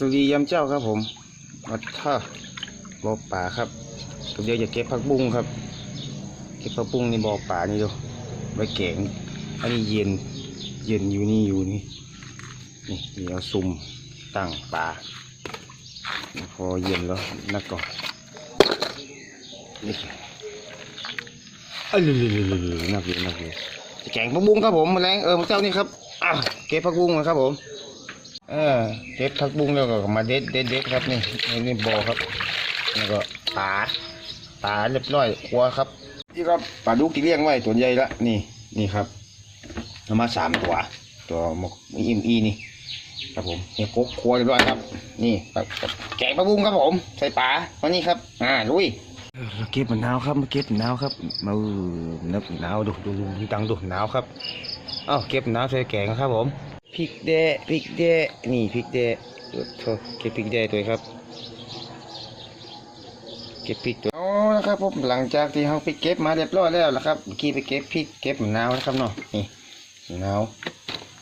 สวัสดียามเจ้าครับผมมาท่าบ่อป่าครับเดี๋ยวจะเก็บผักบุ้งครับ เก็บผักบุ้งในบ่อป่านี่ดูไว้แกงอันนี้เย็น เย็นอยู่นี่อยู่นี่ นี่เดี๋ยวซุ่มตั้งป่า พอเย็นแล้วนักก่อนนี่เอ้ยๆๆๆนักอยู่นักอยู่แกงผักบุ้งครับผมแมลงเออพระเจ้านี่ครับอะเก็บผักบุ้งมาครับผม เออเด็ดผักบุ้งแล้วก็มาเด็ดเด็ดเด็ดครับนี่นี่นี่บ่อครับ แล้วก็ปลาปลาเรียบร้อยครัวครับนี่ครับปลาดุกที่เลี้ยงไว้ตัวใหญ่ละนี่นี่ครับเอามาสามตัว ตัวหมกอิมอีนี่ครับผมนี่กกครัวเรียบร้อยครับ นี่ครับครับแกงผักบุ้งครับผม ใส่ปลาวันนี้ครับอ่าลุยมาเก็บมะนาวครับมาเก็บมะนาวครับมาเออนับมะนาวดูดูดูดูดังดูมะนาวครับเอ้าเก็บมะนาวใส่แกงครับผม พริกแดะพริกแดะนี่พริกแดะเออโทเก็บพริกแดะตัวครับ เก็บพริกตัวอ๋อนะครับผมหลังจากที่เราไปเก็บมาเรียบร้อยแล้วนะครับเมื่อกี้ไปเก็บพริกเก็บมะนาวนะครับเนาะนี่มะนาว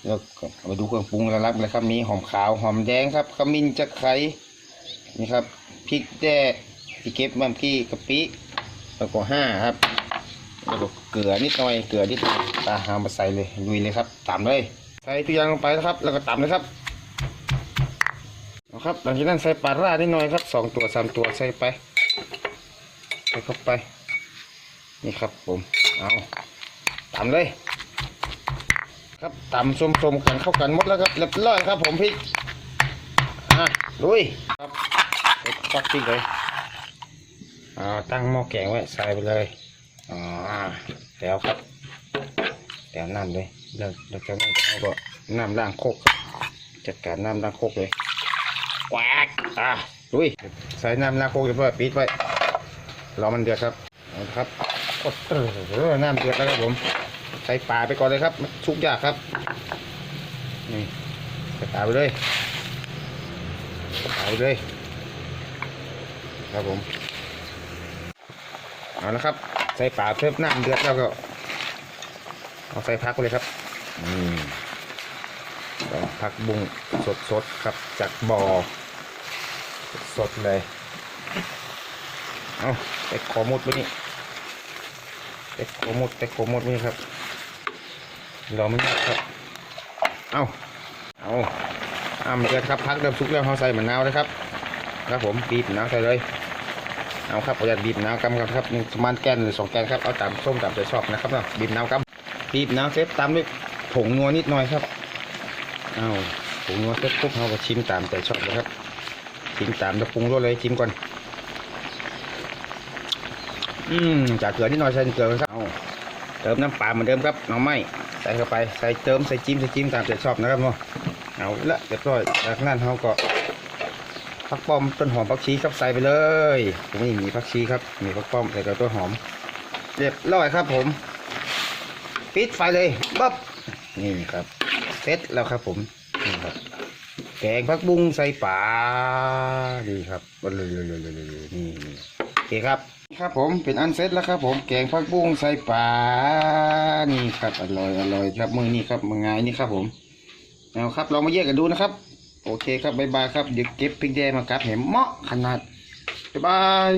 แล้วเอาไปดูเครื่องปรุงแล้วรับเลยครับมีหอมขาวหอมแดงครับขมิ้นจะไคร้นี่ครับพริกแดะที่เก็บมาเมื่อกี้กะปิแล้วก็ห้าครับแล้วก็เกลือนิดหน่อยเกลือนิดหน่อยตาหามาใส่เลยลุยเลยครับตามเลย ใส่ทุกอย่างลงไปนะครับ แล้วก็ตำเลยครับเอาครับหลังจากนั้นใส่ปลาร่านิดหน่อยครับสองตัวสามตัวใส่ไปใส่เข้าไป นี่ครับผมเอาตำเลย ครับตำส้มๆกันเข้ากันหมดแล้วครับเรียบร้อยครับผมพริกอะลุยครับเสร็จฟักพริกเลยอ่าตั้งหม้อแกงไว้ใส่ไปเลยอ่าแล้วครับแล้วน้ำเลย แล้วแล้วจากนั้นเราก็น้ำล้างโคกจัดการน้ำล้างโคกเลยแวกอะลุยใส่น้ำล้างโคกเรียบร้อยปิดไว้รอมันเดือดครับเอาละครับกดเออน้ำเดือดแล้วครับผม ใส่ปลาไปก่อนเลยครับมันชุกยากครับนี่ใส่ปลาไปเลยใส่ปลาไปเลย ครับผมเอาละครับ ใส่ปลาเพิ่มน้ำเดือดแล้วก็เอาใส่พักไปเลยครับ อืมแล้วผักบุ้งสดๆครับจากบ่อสดๆเลย เอาไปขอมุดไปนี่ไปขอมุดไปขอมุดไปนี่ครับรอไม่ยากครับ เอาเอาอ่ามันเกิดครับพักเริ่มสุกแล้วเขาใส่มะนาวเลยครับครับผมบีบมะนาวใส่เลยเอาครับประหยัดบีบนาวกำครับครับหนึ่งประมาณแกนหรือสองแกนครับเอาตามส้มตามใจชอบนะครับเนาะบีบนาวกำบีบน้ำเสร็จตามด้วย ผงนัวนิดหน่อยครับเอาผงนัวเสร็จปุ๊บเราก็ชิมตามใจชอบเลยครับ ชิมตามแล้วปรุงรสเลยชิมก่อน อืมจากเกลือนิดหน่อยใส่เกลือครับเอาเติมน้ำปลาเหมือนเดิมครับน้องไม้ใส่เข้าไปใส่เติมใส่จิ้มใส่จิ้มตามใจชอบนะครับเนาะเอาละเรียบร้อยจากนั้นเราก็ผักป้อมต้นหอมผักชีครับใส่ไปเลยผมนี่มีผักชีครับ มีผักป้อมใส่กับต้นหอม เรียบร้อยครับผม ปิดไฟเลยบ๊บ นี่ครับเสร็จแล้วครับผมนี่ครับแกงผักบุ้งใส่ปลาดีครับเลยเลยเลยเลยนี่โอเคครับ ครับผมเป็นอันเสร็จแล้วครับ ผมแกงผักบุ้งใส่ปลานี่ครับอร่อยอร่อยครับมือนี่ครับมือไงนี่ครับผมเอาครับลองมาแยกกันดูนะครับ โอเคครับบายบายครับเดี๋ยวเก็บพริกแดงมากับเห็มเหมาะขนาดบ๊ายบาย